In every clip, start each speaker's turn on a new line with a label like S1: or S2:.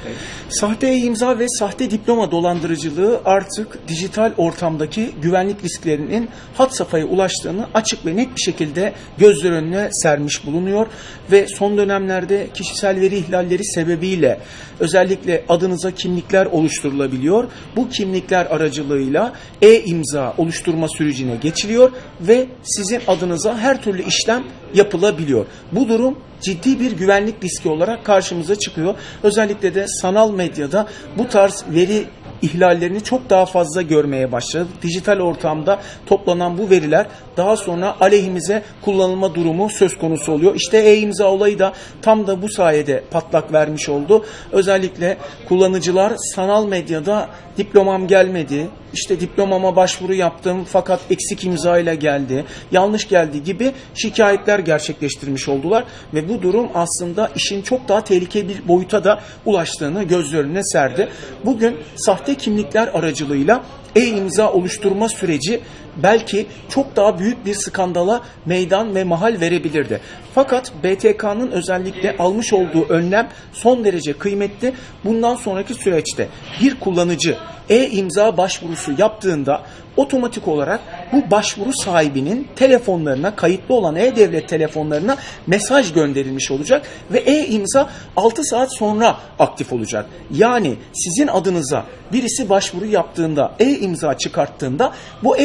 S1: Okay. Sahte imza ve sahte diploma dolandırıcılığı artık dijital ortamdaki güvenlik risklerinin hat safhaya ulaştığını açık ve net bir şekilde gözler önüne sermiş bulunuyor ve son dönemlerde kişisel veri ihlalleri sebebiyle özellikle adınıza kimlikler oluşturulabiliyor. Bu kimlikler aracılığıyla e-imza oluşturma sürecine geçiliyor ve sizin adınıza her türlü işlem yapılabiliyor. Bu durum ciddi bir güvenlik riski olarak karşımıza çıkıyor. Özellikle de sanal medyada bu tarz veri ihlallerini çok daha fazla görmeye başladık. Dijital ortamda toplanan bu veriler daha sonra aleyhimize kullanılma durumu söz konusu oluyor. İşte e-imza olayı da tam da bu sayede patlak vermiş oldu. Özellikle kullanıcılar sanal medyada diplomam gelmedi, işte diplomama başvuru yaptım fakat eksik imza ile geldi, yanlış geldi gibi şikayetler gerçekleştirmiş oldular ve bu durum aslında işin çok daha tehlikeli bir boyuta da ulaştığını göz önüne serdi. Bugün sahte kimlikler aracılığıyla e-imza oluşturma süreci belki çok daha büyük bir skandala meydan ve mahal verebilirdi. Fakat BTK'nın özellikle almış olduğu önlem son derece kıymetli. Bundan sonraki süreçte bir kullanıcı e-imza başvurusu yaptığında otomatik olarak bu başvuru sahibinin telefonlarına kayıtlı olan e-devlet telefonlarına mesaj gönderilmiş olacak ve e-imza 6 saat sonra aktif olacak. Yani sizin adınıza birisi başvuru yaptığında e-imza çıkarttığında bu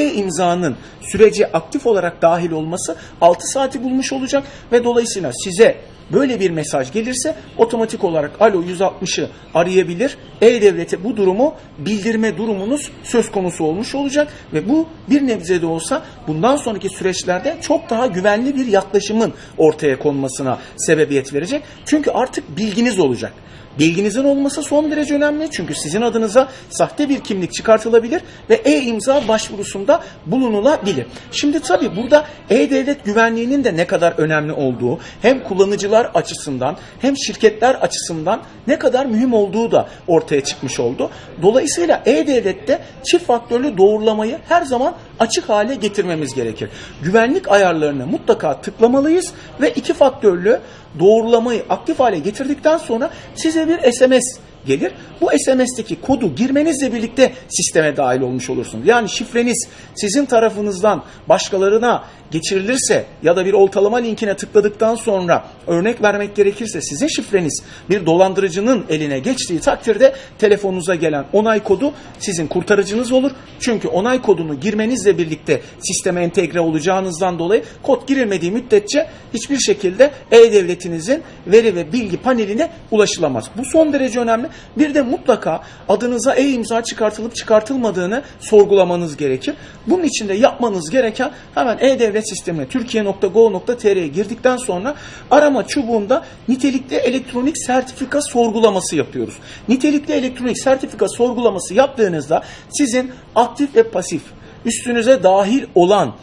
S1: e-imzanın sürece aktif olarak dahil olması 6 saati bulmuş olacak ve dolayısıyla size Böyle bir mesaj gelirse otomatik olarak Alo 160'ı arayabilir. E-Devlet'e bu durumu bildirme durumunuz söz konusu olmuş olacak ve bu bir nebze de olsa bundan sonraki süreçlerde çok daha güvenli bir yaklaşımın ortaya konmasına sebebiyet verecek. Çünkü artık bilginiz olacak. Bilginizin olması son derece önemli çünkü sizin adınıza sahte bir kimlik çıkartılabilir ve e-imza başvurusunda bulunulabilir. Şimdi tabii burada e-devlet güvenliğinin de ne kadar önemli olduğu hem kullanıcılar açısından hem şirketler açısından ne kadar mühim olduğu da ortaya çıkmış oldu. Dolayısıyla e-devlette çift faktörlü doğrulamayı her zaman açık hale getirmemiz gerekir. Güvenlik ayarlarını mutlaka tıklamalıyız ve iki faktörlü doğrulamayı aktif hale getirdikten sonra size bir SMS gelir. Bu SMS'teki kodu girmenizle birlikte sisteme dahil olmuş olursunuz. Yani şifreniz sizin tarafınızdan başkalarına geçirilirse ya da bir oltalama linkine tıkladıktan sonra örnek vermek gerekirse sizin şifreniz bir dolandırıcının eline geçtiği takdirde telefonunuza gelen onay kodu sizin kurtarıcınız olur. Çünkü onay kodunu girmenizle birlikte sisteme entegre olacağınızdan dolayı kod girilmediği müddetçe hiçbir şekilde e-devletinizin veri ve bilgi paneline ulaşılamaz. Bu son derece önemli. Bir de mutlaka adınıza e-imza çıkartılıp çıkartılmadığını sorgulamanız gerekir. Bunun için de yapmanız gereken hemen e-devlet sistemine türkiye.go.tr'ye girdikten sonra arama çubuğunda nitelikli elektronik sertifika sorgulaması yapıyoruz. Nitelikli elektronik sertifika sorgulaması yaptığınızda sizin aktif ve pasif üstünüze dahil olan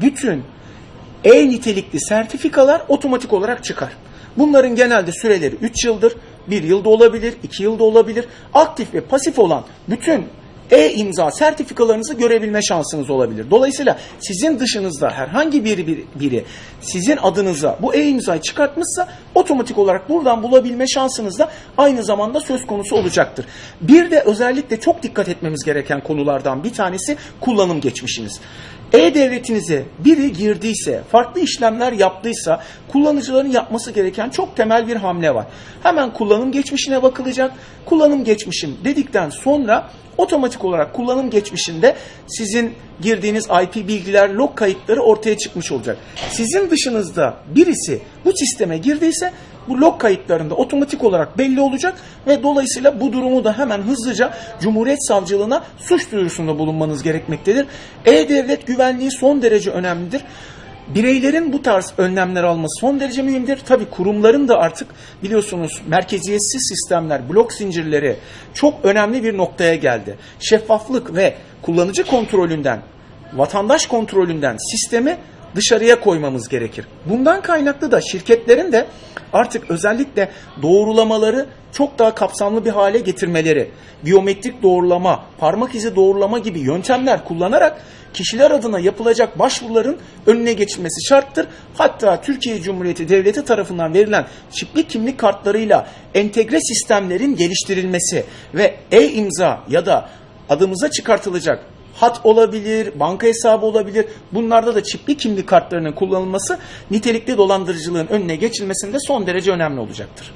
S1: bütün e-nitelikli sertifikalar otomatik olarak çıkar. Bunların genelde süreleri 3 yıldır, 1 yılda olabilir, 2 yılda olabilir. Aktif ve pasif olan bütün e-imza sertifikalarınızı görebilme şansınız olabilir. Dolayısıyla sizin dışınızda herhangi biri, biri, sizin adınıza bu e-imzayı çıkartmışsa otomatik olarak buradan bulabilme şansınız da aynı zamanda söz konusu olacaktır. Bir de özellikle çok dikkat etmemiz gereken konulardan bir tanesi kullanım geçmişiniz. E-Devletinize biri girdiyse, farklı işlemler yaptıysa kullanıcıların yapması gereken çok temel bir hamle var. Hemen kullanım geçmişine bakılacak. Kullanım geçmişim dedikten sonra otomatik olarak kullanım geçmişinde sizin girdiğiniz IP bilgiler, log kayıtları ortaya çıkmış olacak. Sizin dışınızda birisi bu sisteme girdiyse bu log kayıtlarında otomatik olarak belli olacak ve dolayısıyla bu durumu da hemen hızlıca Cumhuriyet Savcılığına suç duyurusunda bulunmanız gerekmektedir. E-Devlet güvenliği son derece önemlidir. Bireylerin bu tarz önlemler alması son derece mühimdir. Tabi kurumların da artık biliyorsunuz merkeziyetsiz sistemler, blok zincirleri çok önemli bir noktaya geldi. Şeffaflık ve kullanıcı kontrolünden, vatandaş kontrolünden sistemi dışarıya koymamız gerekir. Bundan kaynaklı da şirketlerin de artık özellikle doğrulamaları çok daha kapsamlı bir hale getirmeleri, biyometrik doğrulama, parmak izi doğrulama gibi yöntemler kullanarak kişiler adına yapılacak başvuruların önüne geçilmesi şarttır. Hatta Türkiye Cumhuriyeti Devleti tarafından verilen çipli kimlik kartlarıyla entegre sistemlerin geliştirilmesi ve e-imza ya da adımıza çıkartılacak hat olabilir, banka hesabı olabilir. Bunlarda da çipli kimlik kartlarının kullanılması nitelikli dolandırıcılığın önüne geçilmesinde son derece önemli olacaktır.